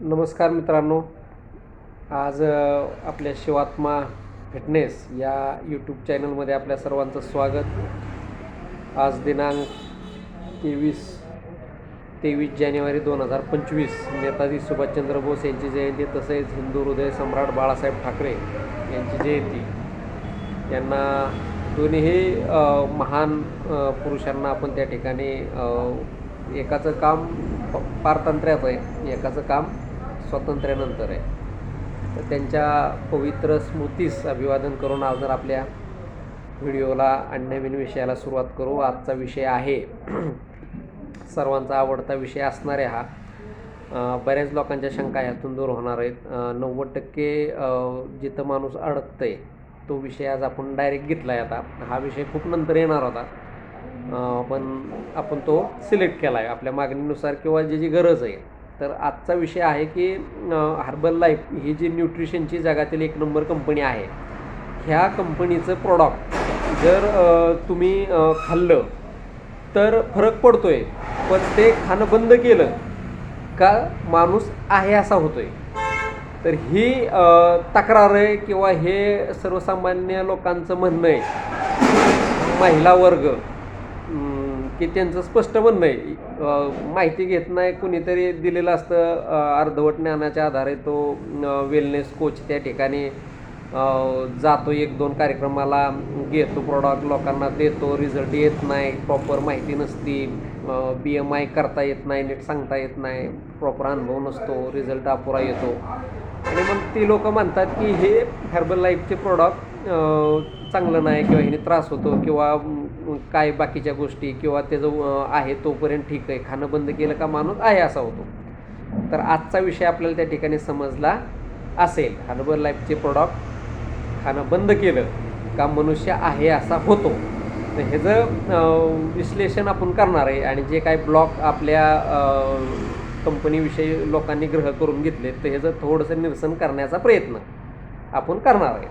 नमस्कार मित्रांनो. आज आपल्या शिवात्मा फिटनेस या यूट्यूब चॅनलमध्ये आपल्या सर्वांचं स्वागत. आज दिनांक तेवीस तेवीस जानेवारी दोन हजार पंचवीस. नेताजी सुभाषचंद्र बोस यांची जयंती तसेच हिंदू हृदय सम्राट बाळासाहेब ठाकरे यांची जयंती. यांना दोन्हीही महान पुरुषांना आपण त्या ठिकाणी एकाचं काम प- आहे एकाचं काम स्वातंत्र्यानंतर आहे. तर त्यांच्या पवित्र स्मृतीस अभिवादन करून आज जर आपल्या व्हिडिओला आणि नवीन विषयाला सुरुवात करू. आजचा विषय आहे. सर्वांचा आवडता विषय असणार आहे हा. बऱ्याच लोकांच्या शंका ह्यातून दूर होणार आहेत. नव्वद टक्के जिथं माणूस अडकतंय तो विषय आज आपण डायरेक्ट घेतला आहे आता. हा विषय खूप नंतर येणार होता. पण आपण तो सिलेक्ट केला आहे आपल्या मागणीनुसार किंवा ज्याची गरज आहे. तर आजचा विषय आहे की हर्बल लाईफ ही जी न्यूट्रिशनची जगातील एक नंबर कंपनी आहे ह्या कंपनीचं प्रॉडक्ट जर तुम्ही खाल्लं तर फरक पडतो आहे पण ते खाणं बंद केलं का माणूस आहे असा होतो आहे तर ही तक्रार आहे किंवा हे सर्वसामान्य लोकांचं म्हणणं आहे महिला वर्ग की त्यांचं स्पष्ट म्हणणं आहे. माहिती घेत नाही कुणीतरी दिलेलं असतं अर्धवट ज्ञानाच्या आधारे तो वेलनेस कोच त्या ठिकाणी जातो एक दोन कार्यक्रमाला घेतो प्रॉडक्ट लोकांना देतो रिझल्ट येत नाही प्रॉपर माहिती नसती बी एम आय करता येत नाही नीट सांगता येत नाही प्रॉपर अनुभव नसतो रिझल्ट अपुरा येतो. आणि मग ती लोकं म्हणतात की हे हर्बल लाईफचे प्रॉडक्ट चांगलं नाही किंवा ह्याने त्रास होतो किंवा काय बाकीच्या गोष्टी किंवा त्याचं आहे तोपर्यंत ठीक आहे. खाणं बंद केलं का माणूस? आहे असा होतो. तर आजचा विषय आपल्याला त्या ठिकाणी समजला असेल. हर्बल लाईफचे प्रॉडक्ट खाणं बंद केलं का मनुष्य आहे असा होतो. तर ह्याचं विश्लेषण आपण करणार आहे आणि जे काय ब्लॉक आपल्या कंपनीविषयी लोकांनी ग्रह करून घेतले तर ह्याचं थोडंसं निरसन करण्याचा प्रयत्न आपण करणार आहे.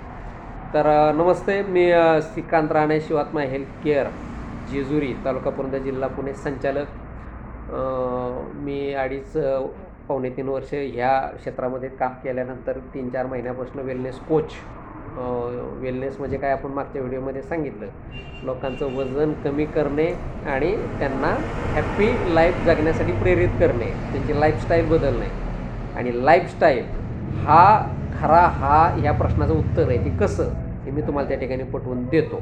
तर नमस्ते. मी श्रीकांत राणे शिवात्मा हेल्थ केअर जेजुरी तालुका पुरंदर जिल्हा पुणे संचालक. मी अडीच पावणे तीन वर्ष ह्या क्षेत्रामध्ये काम केल्यानंतर तीन चार महिन्यापासून वेलनेस कोच वेलनेस म्हणजे काय आपण मागच्या व्हिडिओमध्ये सांगितलं. लोकांचं वजन कमी करणे आणि त्यांना हॅप्पी लाईफ जगण्यासाठी प्रेरित करणे त्यांची लाईफस्टाईल बदलणे. आणि लाईफस्टाईल हा खरा हा ह्या प्रश्नाचं उत्तर आहे की कसं? हे मी तुम्हाला त्या ठिकाणी पटवून देतो.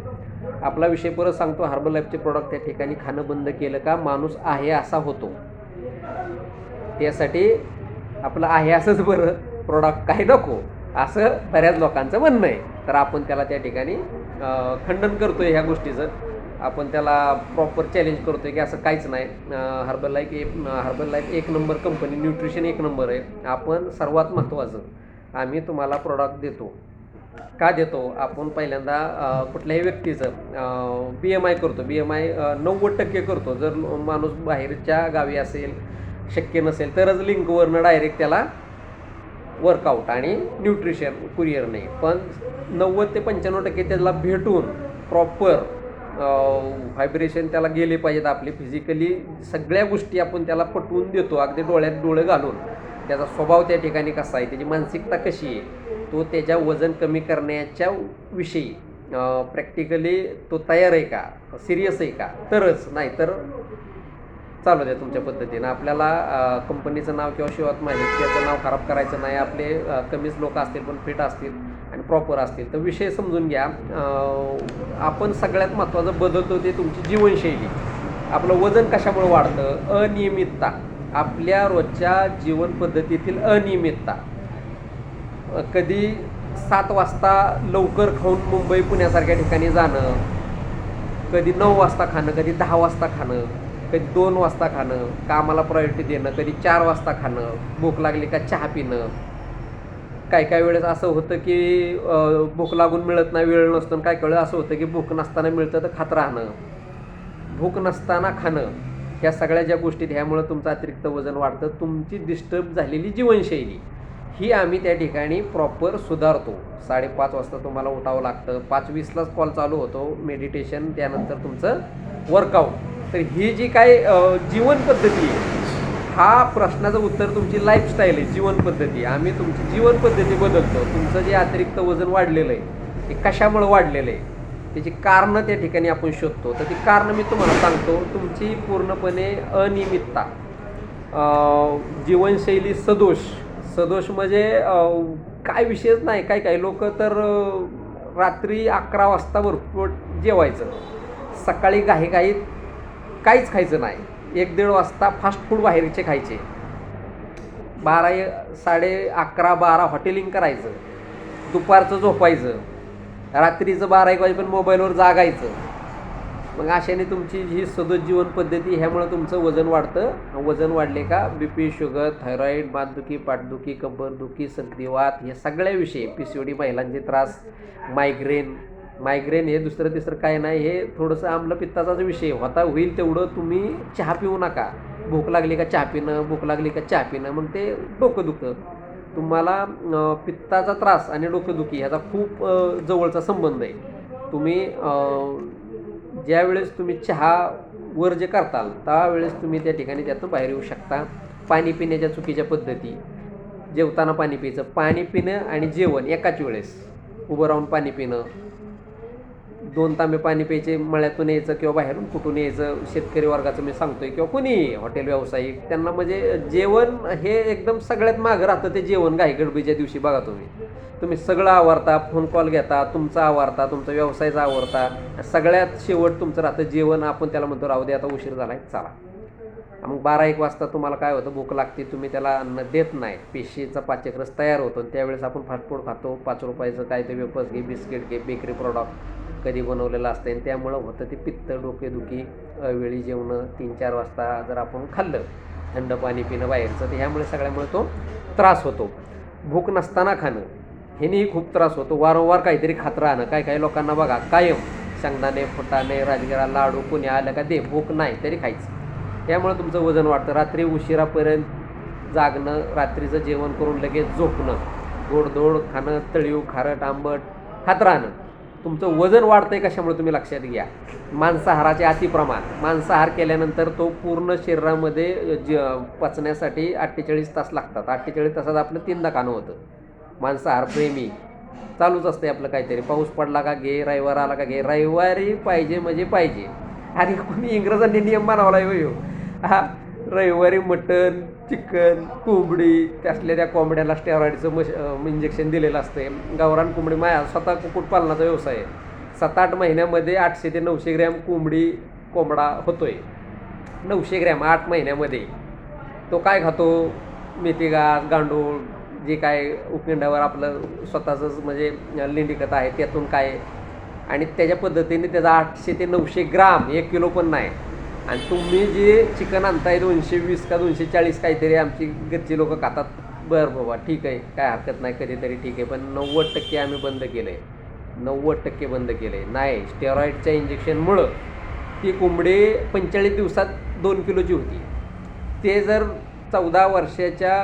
आपला विषय परत सांगतो हर्बल लाईफचे प्रॉडक्ट त्या ठिकाणी खाणं बंद केलं का माणूस आहे असा होतो. त्यासाठी आपलं आहे असंच बरं प्रॉडक्ट काही नको असं बऱ्याच लोकांचं म्हणणं आहे. तर आपण त्याला त्या ठिकाणी खंडन खंडन आहे ह्या गोष्टीचं. आपण त्याला प्रॉपर चॅलेंज करतोय की असं काहीच नाही. हर्बल लाईफ एक हर्बल लाईफ एक नंबर कंपनी न्यूट्रिशन एक नंबर आहे. आपण सर्वात महत्त्वाचं आम्ही तुम्हाला प्रॉडक्ट देतो. का देतो? आपण पहिल्यांदा कुठल्याही व्यक्तीचं बी एम आय करतो. बी एम आय नव्वद टक्के करतो. जर माणूस बाहेरच्या गावी असेल शक्य नसेल तरच लिंकवरनं डायरेक्ट त्याला वर्कआउट आणि न्यूट्रिशन कुरिअर नाही. पण नव्वद ते पंच्याण्णव टक्के त्याला भेटून प्रॉपर व्हायब्रेशन त्याला गेले पाहिजेत आपले. फिजिकली सगळ्या गोष्टी आपण त्याला पटवून देतो. अगदी डोळ्यात डोळे घालून. त्याचा स्वभाव त्या ठिकाणी कसा आहे? त्याची मानसिकता कशी आहे? तो त्याच्या वजन कमी करण्याच्या विषयी प्रॅक्टिकली तो तयार आहे का? सिरियस आहे का? तरच नाहीतर चालू द्या तुमच्या पद्धतीनं. आपल्याला कंपनीचं नाव किंवा शिवात्मा त्याचं नाव खराब करायचं नाही. आपले कमीच लोक असतील पण फिट असतील आणि प्रॉपर असतील. तर विषय समजून घ्या. आपण सगळ्यात महत्त्वाचं बदलतो ते तुमची जीवनशैली. आपलं वजन कशामुळे वाढतं? अनियमितता. आपल्या रोजच्या जीवन पद्धतीतील अनियमितता. कधी सात वाजता लवकर खाऊन मुंबई पुण्यासारख्या ठिकाणी जाणं कधी नऊ वाजता खाणं कधी दहा वाजता खाणं कधी दोन वाजता खाणं कामाला प्रायोरिटी देणं कधी चार वाजता खाणं भूक लागली का चहा पिणं. काय काय वेळेस असं होतं की भूक लागून मिळत नाही वेळ नसतो आणि काय काय वेळेस असं होतं की भूक नसताना मिळतं तर खात राहणं. भूक नसताना खाणं ह्या सगळ्या ज्या गोष्टी ह्यामुळं तुमचं अतिरिक्त वजन वाढतं तुमची डिस्टर्ब झालेली जीवनशैली. ही आम्ही त्या ठिकाणी प्रॉपर सुधारतो. साडेपाच वाजता तुम्हाला उठावं लागतं. पाच वीसलाच कॉल चालू होतो. मेडिटेशन त्यानंतर तुमचं वर्कआउट तर ही जी काय जीवन पद्धती आहे हा प्रश्नाचं उत्तर तुमची लाईफस्टाईल आहे जीवन पद्धती. आम्ही तुमची जीवन पद्धती बदलतो. तुमचं जे अतिरिक्त वजन वाढलेलं आहे ते कशामुळं वाढलेलं आहे त्याची कारणं त्या ठिकाणी आपण शोधतो. तर ती कारणं मी तुम्हाला सांगतो. तुमची पूर्णपणे अनियमितता. जीवनशैली सदोष. सदोष म्हणजे काय विषयच नाही. काही काही लोक तर रात्री अकरा वाजता भरपूर जेवायचं. सकाळी घाई घाईत काहीच खायचं नाही. एक दीड वाजता फास्ट फूड बाहेरचे खायचे. बारा साडे अकरा बारा हॉटेलिंग करायचं. दुपारचं झोपायचं. रात्रीचं बारा एक वाजेपर्यंत मोबाईलवर जागायचं. मग अशाने तुमची ही सदोष जीवन पद्धती ह्यामुळं तुमचं वजन वाढतं. वजन वाढले का? बी पी शुगर थायरॉईड मातदुखी पाठदुखी कंबरदुखी संधिवात हे सगळ्याविषयी पी सी ओ डी महिलांचे त्रास मायग्रेन मायग्रेन हे दुसरं तिसरं काय नाही हे थोडंसं आम्लपित्ताचाच विषय. होता होईल तेवढं तुम्ही चहा पिऊ नका. भूक लागली का चहा पिणं भूक लागली का चहा पिणं मग ते डोकं दुखतं. तुम्हाला पित्ताचा त्रास आणि डोकेदुखी ह्याचा खूप जवळचा संबंध आहे. तुम्ही ज्यावेळेस तुम्ही चहा वर्ज जे करताल त्यावेळेस तुम्ही त्या ठिकाणी त्यातून बाहेर येऊ शकता. पाणी पिण्याच्या चुकीच्या पद्धती. जेवताना पाणी प्यायचं. पाणी पिणं आणि जेवण एकाच वेळेस. उभं राहून पाणी पिणं. दोन तांबे पाणी प्यायचे मळ्यातून यायचं किंवा बाहेरून कुठून यायचं शेतकरी वर्गाचं मी सांगतोय किंवा कुणी हॉटेल व्यावसायिक त्यांना म्हणजे जेवण हे एकदम सगळ्यात मागं राहतं ते जेवण घाई गडबीच्या दिवशी बघा तुम्ही. तुम्ही सगळं आवारता फोन कॉल घेता तुमचा आवारता तुमचा व्यवसायचा आवरता सगळ्यात शेवट तुमचं राहतं जेवण आपण त्याला म्हणतो राहू दे आता उशीर झालाय चला. मग बारा एक वाजता तुम्हाला काय होतं भूक लागते तुम्ही त्याला अन्न देत नाही. पेशीचा पाचकरस तयार होतो त्यावेळेस आपण फास्ट फूड खातो पाच रुपयाचं काय ते वेपर्स घे बिस्किट घे बेकरी प्रॉडक्ट कधी बनवलेलं असतं आणि त्यामुळं होतं ते पित्त डोकेदुखी वेळी जेवणं तीन चार वाजता जर आपण खाल्लं थंड पाणी पिणं बाहेरचं तर ह्यामुळे सगळ्यामुळे तो त्रास होतो. भूक नसताना खाणं ह्यानेही खूप त्रास होतो. वारंवार काहीतरी खात राहणं काय काही लोकांना बघा कायम शेंगदाणे फुटाणे राजगिरा लाडू कोणी आलं का दे भूक नाही तरी खायचं. त्यामुळे तुमचं वजन वाढतं. रात्री उशिरापर्यंत जागणं रात्रीचं जेवण करून लगेच झोपणं गोडधोड खाणं तळीव खारट आंबट खात राहणं. तुमचं वजन वाढतंय कशामुळे तुम्ही लक्षात घ्या. मांसाहाराचे अतिप्रमाण. मांसाहार केल्यानंतर तो पूर्ण शरीरामध्ये ज पचण्यासाठी अठ्ठेचाळीस तास लागतात. अठ्ठेचाळीस तासात आपलं तीनदा कानं होतं. मांसाहार प्रेमी. चालूच असते आपलं काहीतरी. पाऊस पडला का घे रविवार आला का घे. रविवारी पाहिजे म्हणजे पाहिजे. आणि कोणी इंग्रजांनी नियम बनवला हो. हा रविवारी मटन चिकन कोंबडी त्यासल्या त्या कोंबड्याला स्टेरॉईडचं मश इंजेक्शन दिलेलं असते गावरान कोंबडी माया स्वतः कुक्कुटपालनाचा व्यवसाय आहे. सात आठ महिन्यामध्ये आठशे ते नऊशे ग्रॅम कोंबडी कोंबडा होतोय. नऊशे ग्रॅम आठ महिन्यामध्ये. तो काय खातो? मेथी घास गांडूळ जे काय उपखंडावर आपलं स्वतःचंच म्हणजे लिंडीखत आहे त्यातून काय आणि त्याच्या पद्धतीने त्याचा आठशे ते नऊशे ग्राम एक किलो पण नाही. आणि तुम्ही जे चिकन आणताय दोनशे वीस का दोनशे चाळीस काहीतरी आमची घरची लोक खातात. बरं बाबा ठीक आहे. काय हरकत नाही कधीतरी ठीक आहे. पण नव्वद टक्के आम्ही बंद केलं आहे नव्वद टक्के बंद केलं आहे नाही स्टेरॉईडच्या इंजेक्शनमुळं ती कोंबडी पंचेचाळीस दिवसात दोन किलोची होती. ते जर चौदा वर्षाच्या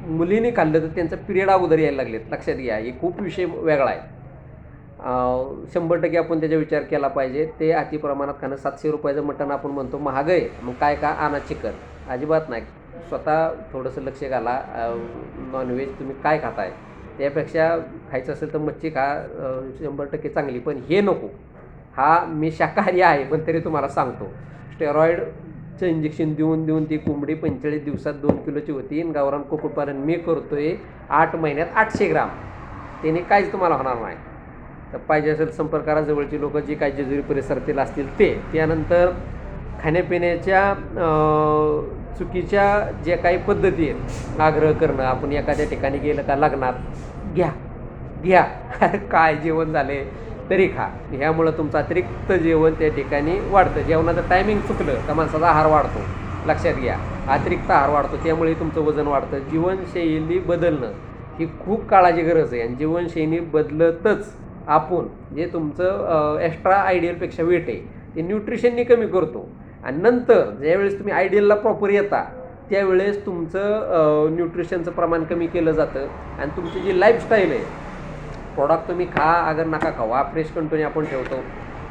मुलीने खाल्लं तर त्यांचं पिरियड अगोदर यायला लागलेत. लक्षात घ्या हे खूप विषय वेगळा आहे. शंभर टक्के आपण त्याचा विचार केला पाहिजे. ते अति प्रमाणात खाणं सातशे रुपयाचं मटण आपण म्हणतो महाग आहे मग काय का आणा चिकन? अजिबात नाही. स्वतः थोडंसं लक्ष घाला. नॉनव्हेज तुम्ही काय खाताय? त्यापेक्षा खायचं असेल तर मच्छी खा. शंभर टक्के चांगली. पण हे नको. हा मी शाकाहारी आहे पण तरी तुम्हाला सांगतो. स्टेरॉईडचं इंजेक्शन देऊन देऊन ती कोंबडी पंचेचाळीस दिवसात दोन किलोची होती. आणि गावरान कुक्कुटपालन मी करतोय आठ महिन्यात आठशे ग्राम. त्याने काहीच तुम्हाला होणार नाही. तर पाहिजे असेल संपर्क करा. जवळची लोक जी काही जेजुरी परिसरातील असतील ते. त्यानंतर खाण्यापिण्याच्या चुकीच्या ज्या काही पद्धती आहेत आग्रह करणं आपण एखाद्या ठिकाणी गेलं का लग्नात घ्या घ्या. काय जेवण झाले तरी खा. ह्यामुळं तुमचं अतिरिक्त जेवण त्या ठिकाणी वाढतं. जेवणाचं टायमिंग चुकलं तर माणसाचा आहार वाढतो. लक्षात घ्या. अतिरिक्त आहार वाढतो. त्यामुळे तुमचं वजन वाढतं. जीवनशैली बदलणं ही खूप काळाची गरज आहे. आणि जीवनशैली बदलतच. आपण जे तुमचं एक्स्ट्रा आयडियलपेक्षा वेट आहे ते न्यूट्रिशननी कमी करतो. आणि नंतर ज्यावेळेस तुम्ही आयडियलला प्रॉपर येता त्यावेळेस तुमचं न्यूट्रिशनचं प्रमाण कमी केलं जातं. आणि तुमची जी लाईफस्टाईल आहे प्रॉडक्ट तुम्ही खा अगर नका खावा फ्रेश कंटिन्यू आपण ठेवतो.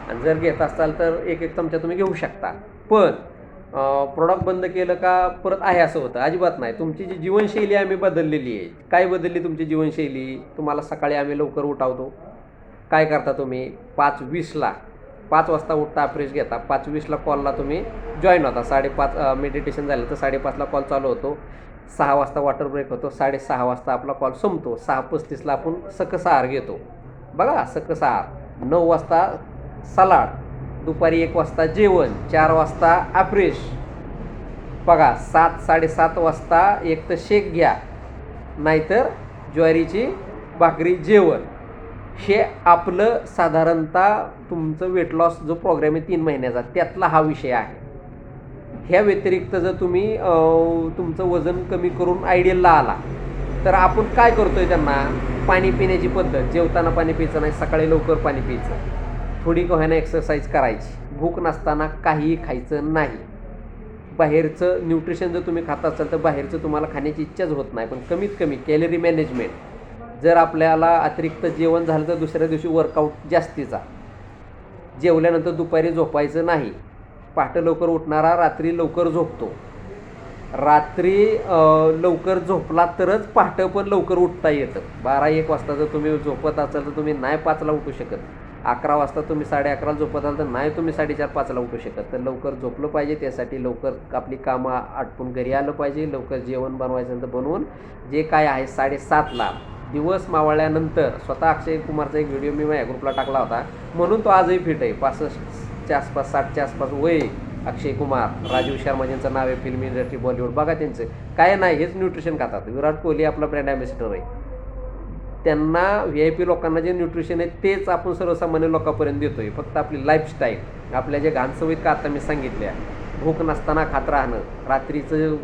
आणि जर घेत असाल तर एक एक चमचा तुम्ही घेऊ शकता. पण प्रोडक्ट बंद केलं का परत आहे असं होतं. अजिबात नाही. तुमची जी जीवनशैली आम्ही बदललेली आहे. काय बदलली तुमची जीवनशैली? तुम्हाला सकाळी आम्ही लवकर उठावतो. काय करता तुम्ही? पाच वीसला. पाच वाजता उठता फ्रेश घेता. पाच वीसला कॉलला तुम्ही जॉईन होता. साडेपाच मेडिटेशन झालं तर साडेपाचला कॉल चालू होतो. सहा वाजता वॉटर ब्रेक होतो. साडेसहा वाजता आपला कॉल संपतो. सहा पस्तीसला आपण सकस आहार घेतो. बघा सकस आहार नऊ वाजता सलाड दुपारी एक वाजता जेवण चार वाजता अफ्रेश बघा सात साडेसात वाजता एक तर शेक घ्या. नाहीतर ज्वारीची भाकरी जेवण. हे आपलं साधारणतः तुमचं वेट लॉस जो प्रोग्राम आहे तीन महिन्याचा त्यातला हा विषय आहे. ह्या व्यतिरिक्त जर तुम्ही तुमचं वजन कमी करून आयडियलला आला तर आपण काय करतोय त्यांना? पाणी पिण्याची पद्धत जेवताना पाणी प्यायचं नाही सकाळी लवकर पाणी प्यायचं. थोडी का एक्सरसाइज करायची. भूक नसताना काहीही खायचं नाही. बाहेरचं न्यूट्रिशन जर तुम्ही खात असाल तर बाहेरचं तुम्हाला खाण्याची इच्छाच होत नाही पण कमीत कमी कॅलरी मॅनेजमेंट जर आपल्याला अतिरिक्त जेवण झालं तर दुसऱ्या दिवशी वर्कआउट जास्तीचा. जेवल्यानंतर दुपारी झोपायचं नाही. पहाटे लवकर उठणारा रात्री लवकर झोपतो. रात्री लवकर झोपला तरच पहाटं पण लवकर उठता येतं. बारा एक वाजता जर तुम्ही झोपत असाल तर तुम्ही नाही पाचला उठू शकत. अकरा वाजता तुम्ही साडे अकराला झोपत असाल तर नाही तुम्ही साडेचार पाचला उठू शकत. तर लवकर झोपलं पाहिजे. त्यासाठी लवकर आपली कामं आटपून घरी आलं पाहिजे. लवकर जेवण बनवायचं तर बनवून जे काय आहे साडेसातला दिवस मावळल्यानंतर स्वतः अक्षय कुमारचा एक व्हिडिओ मी माझ्या ग्रुपला टाकला होता. म्हणून तो आजही फिट आहे. पासष्टच्या आसपास साठच्या आसपास वय आहे. अक्षय कुमार. राजीव शर्मा यांचं नाव आहे फिल्म इंडस्ट्री बॉलिवूड बघा त्यांचं. काय नाही हेच न्यूट्रिशन खातात. विराट कोहली आपला ब्रँड ॲम्बॅसिडर आहे. त्यांना व्ही आय पी लोकांना जे न्यूट्रिशन आहे तेच आपण सर्वसामान्य लोकांपर्यंत देतोय. फक्त आपली लाईफस्टाईल आपल्या जे घाण सवयीत का आता मी सांगितल्या भूक नसताना खात राहणं रात्रीचं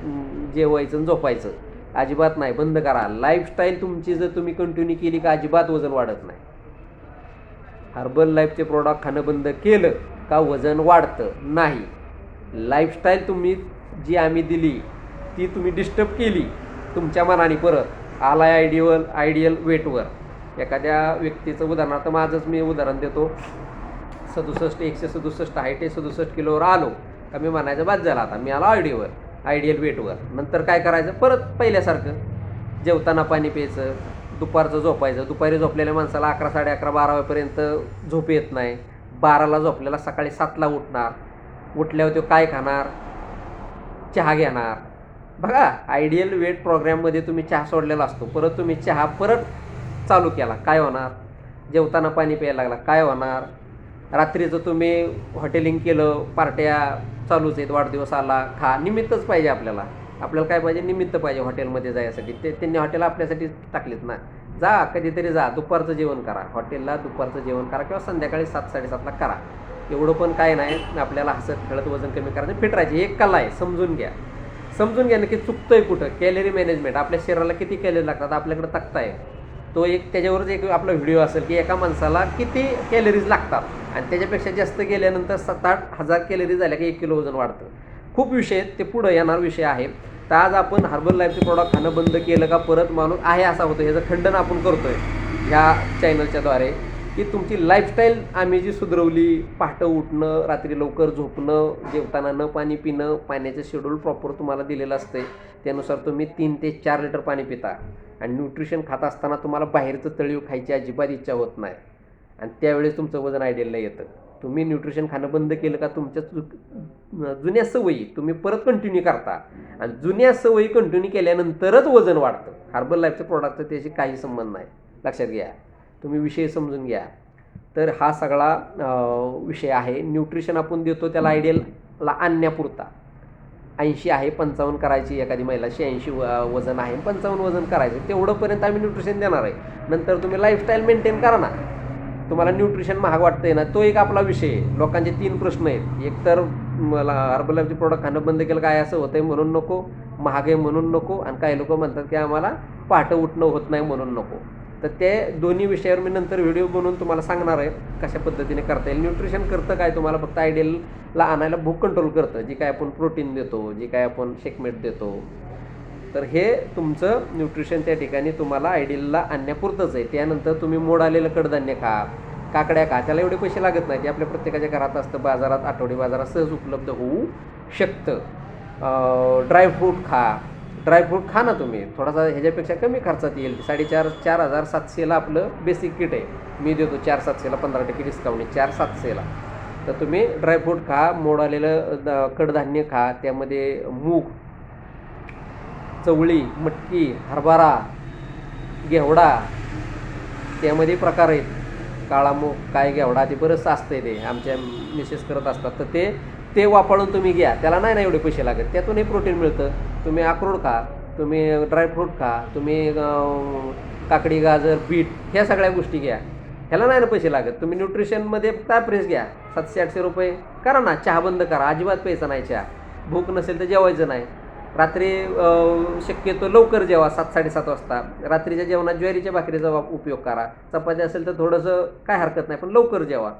जेवायचं आणि झोपायचं. अजिबात नाही बंद करा. लाईफस्टाईल तुमची जर तुम्ही कंटिन्यू केली का अजिबात वजन वाढत नाही. हर्बल लाईफचे प्रोडक्ट खाणं बंद केलं का वजन वाढतं नाही. लाईफस्टाईल तुम्ही जी आम्ही दिली ती तुम्ही डिस्टर्ब केली तुमच्या मनाने परत आलाय आयडियल आयडियल वेटवर एखाद्या व्यक्तीचं उदाहरणार्थ माझंच मी उदाहरण देतो. सदुसष्ट एकशे सदुसष्ट हाईट सदुसष्ट किलोवर आलो. का मी म्हणायचं बाद झाला आता मी आलो आयडियवर आयडियल वेटवर नंतर काय करायचं? परत पहिल्यासारखं. जेवताना पाणी प्यायचं दुपारचं झोपायचं. दुपारी झोपलेल्या माणसाला अकरा साडे अकरा बारा वाजेपर्यंत झोप येत नाही. बाराला झोपलेला सकाळी सातला उठणार. उठल्यावर तो काय खाणार? चहा घेणार. बघा आयडियल वेट प्रोग्रॅममध्ये तुम्ही चहा सोडलेला असतो. परत तुम्ही चहा परत चालू केला. काय होणार? जेवताना पाणी प्यायला लागला. काय होणार? रात्रीचं तुम्ही हॉटेलिंग केलं पार्ट्या चालूच आहेत वाढदिवस आला खा निमित्तच पाहिजे आपल्याला. आपल्याला काय पाहिजे? निमित्त पाहिजे हॉटेलमध्ये जायसाठी. ते त्यांनी हॉटेल आपल्यासाठी टाकलीत ना. जा कधीतरी जा दुपारचं जेवण करा. हॉटेलला दुपारचं जेवण करा किंवा संध्याकाळी सात साडेसातला करा. एवढं पण काय नाही आपल्याला हसत खेळत वजन कमी करायचं फिट राहायची. एक कला आहे समजून घ्या. समजून घ्या ना की चुकतंय कुठं. कॅलरी मॅनेजमेंट आपल्या शरीराला किती कॅलरी लागतात आपल्याकडे तक्ता आहे. तो एक त्याच्यावरच एक आपला व्हिडिओ असेल की एका माणसाला किती कॅलरीज लागतात? आणि त्याच्यापेक्षा जास्त गेल्यानंतर सात आठ हजार कॅलरीज झाल्या की एक किलो वजन वाढतं. खूप विषय आहेत ते पुढं येणार विषय आहे. तर आज आपण हर्बल लाईफचे प्रॉडक्ट खाणं बंद केलं का परत माणूस आहे असा होतो ह्याचं खंडन आपण करतोय ह्या चॅनलच्याद्वारे की तुमची लाईफस्टाईल आम्ही जी सुधरवली पहाटं उठणं रात्री लवकर झोपणं जेवताना न पाणी पिणं पाण्याचं शेड्यूल प्रॉपर तुम्हाला दिलेलं असते त्यानुसार तुम्ही तीन ते चार लिटर पाणी पिता. आणि न्यूट्रिशन खात असताना तुम्हाला बाहेरचं तळीव खायची अजिबात इच्छा होत नाही. आणि त्यावेळेस तुमचं वजन आयडियलला येतं. तुम्ही न्यूट्रिशन खाणं बंद केलं का तुमच्या जुन्या सवयी तुम्ही परत कंटिन्यू करता. आणि जुन्या सवयी कंटिन्यू केल्यानंतरच वजन वाढतं. हार्बल लाईफचं प्रोडक्टचं त्याशी काही संबंध नाही. लक्षात घ्या. तुम्ही विषय समजून घ्या. तर हा सगळा विषय आहे. न्यूट्रिशन आपण देतो त्याला आयडियलला आणण्यापुरता. ऐंशी आहे पंचावन्न करायची एखादी महिला शहाऐंशी व वजन आहे पंचावन्न वजन करायचं तेवढंपर्यंत आम्ही न्यूट्रिशन देणार आहे. नंतर तुम्ही लाईफस्टाईल मेंटेन करा ना. तुम्हाला न्यूट्रिशन महाग वाटतंय ना तो एक आपला विषय आहे. लोकांचे तीन प्रश्न आहेत. एक तर मला हर्बलचे प्रोडक्ट खाणं बंद केलं काय असं होतंय म्हणून नको महाग आहे म्हणून नको आणि काही लोक म्हणतात की आम्हाला पहाटं उठणं होत नाही म्हणून नको. तर ते दोन्ही विषयावर मी नंतर व्हिडिओ बनवून तुम्हाला सांगणार आहे कशा पद्धतीने करता येईल. न्यूट्रिशन करतं काय तुम्हाला फक्त आयडियलला आणायला भूक कंट्रोल करतं जी काय आपण प्रोटीन देतो जी काय आपण शेकमेट देतो. तर हे तुमचं न्यूट्रिशन त्या ठिकाणी तुम्हाला आयडियलला आणण्यापुरतंच आहे. त्यानंतर तुम्ही मोड आलेलं कडधान्य खा काकड्या खा त्याला एवढे पैसे लागत नाही. ते आपल्या प्रत्येकाच्या घरात असतं बाजारात आठवडी बाजारात सहज उपलब्ध होऊ शकतं. ड्रायफ्रूट खा ड्रायफ्रूट खा ना तुम्ही. थोडासा ह्याच्यापेक्षा कमी खर्चात येईल. साडेचार चार हजार सातशेला आपलं बेसिक किट आहे. मी देतो चार सातशेला पंधरा टक्के डिस्काउंट आहे. चार सातशेला. तर तुम्ही ड्रायफ्रूट खा मोड आलेलं द- कडधान्य खा. त्यामध्ये मूग चवळी मटकी हरभरा घेवडा त्यामध्ये प्रकार आहेत. काळा मूग काय घेवडा ते बरंच असतंय ते. आमच्या मिसेस करत असतात. तर ते ते वापरून तुम्ही घ्या. त्याला नाही ना एवढे पैसे लागत. त्यातूनही प्रोटीन मिळतं. तुम्ही अक्रोड खा तुम्ही ड्रायफ्रूट खा तुम्ही काकडी गाजर बीट ह्या सगळ्या गोष्टी घ्या. ह्याला नाही ना पैसे लागत. तुम्ही न्यूट्रिशनमध्ये काय प्रेस घ्या? सातशे आठशे रुपये. करा ना चहा बंद करा. अजिबात प्यायचा नाही चहा. भूक नसेल तर जेवायचं नाही. रात्री शक्यतो लवकर जेवा सात साडेसात वाजता. रात्रीच्या जेवणात ज्वारीच्या भाकरीचा वाप- उपयोग करा. चपाती असेल तर थोडंसं काय हरकत नाही पण लवकर जेवा.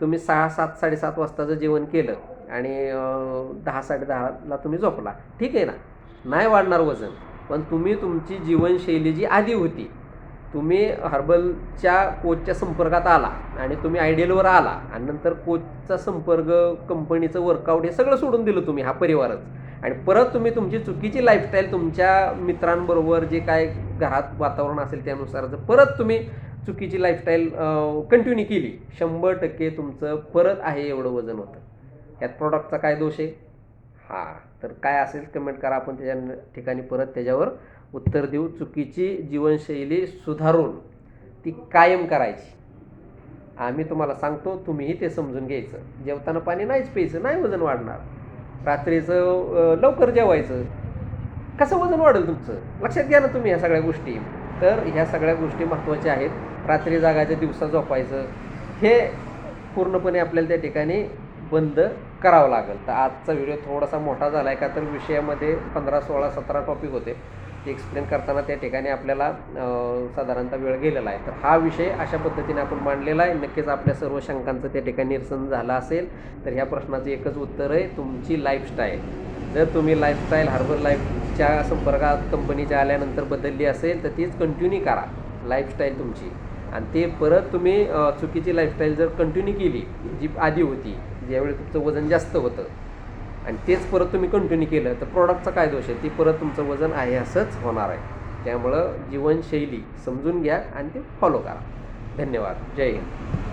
तुम्ही सहा सात साडेसात वाजताचं जेवण केलं आणि दहा दहा साडेदहाला तुम्ही झोपला. ठीक आहे ना? नाही वाढणार वजन. पण तुम्ही तुमची जीवनशैली जी आधी होती तुम्ही हर्बलच्या कोचच्या संपर्कात आला आणि तुम्ही आयडियलवर आला आणि नंतर कोचचा संपर्क कंपनीचं वर्कआउट हे सगळं सोडून दिलं तुम्ही हा परिवारच आणि परत तुम्ही तुमची चुकीची लाईफस्टाईल तुमच्या मित्रांबरोबर जे काय घरात वातावरण असेल त्यानुसार जर परत तुम्ही चुकीची लाईफस्टाईल कंटिन्यू केली शंभर टक्के तुमचं परत आहे एवढं वजन होतं. यात प्रॉडक्टचा काय दोष आहे? हां तर काय असेल कमेंट करा. आपण त्याच्या ठिकाणी परत त्याच्यावर उत्तर देऊ. चुकीची जीवनशैली सुधारून ती कायम करायची. आम्ही तुम्हाला सांगतो तुम्हीही ते समजून घ्यायचं. जेवताना पाणी नाहीच प्यायचं नाही वजन वाढणार. रात्रीचं लवकर जेवायचं. कसं वजन वाढेल तुमचं? लक्षात घ्या ना तुम्ही ह्या सगळ्या गोष्टी. तर ह्या सगळ्या गोष्टी महत्त्वाच्या आहेत. रात्री जागाच्या दिवसा झोपायचं. हे पूर्णपणे आपल्याला त्या ठिकाणी बंद करावं लागेल. तर आजचा व्हिडिओ थोडासा मोठा झाला आहे का तर विषयामध्ये पंधरा सोळा सतरा टॉपिक होते. ते एक्सप्लेन करताना त्या ठिकाणी आपल्याला साधारणतः वेळ गेलेला आहे. तर हा विषय अशा पद्धतीने आपण मांडलेला आहे. नक्कीच आपल्या सर्व शंकांचं त्या ठिकाणी निरसन झालं असेल तर ह्या प्रश्नाचं एकच उत्तर आहे तुमची लाईफस्टाईल जर तुम्ही लाईफस्टाईल हार्बर लाईफच्या संपर्कात कंपनीच्या आल्यानंतर बदलली असेल तर तीच कंटिन्यू करा. लाईफस्टाईल तुमची. आणि ते परत तुम्ही चुकीची लाईफस्टाईल जर कंटिन्यू केली जी आधी होती ज्यावेळी तुमचं वजन जास्त होतं आणि तेच परत तुम्ही कंटिन्यू केलं तर प्रॉडक्टचा काय दोष आहे? ती परत तुमचं वजन आहे असंच होणार आहे. त्यामुळं जीवनशैली समजून घ्या आणि ते फॉलो करा. धन्यवाद. जय हिंद.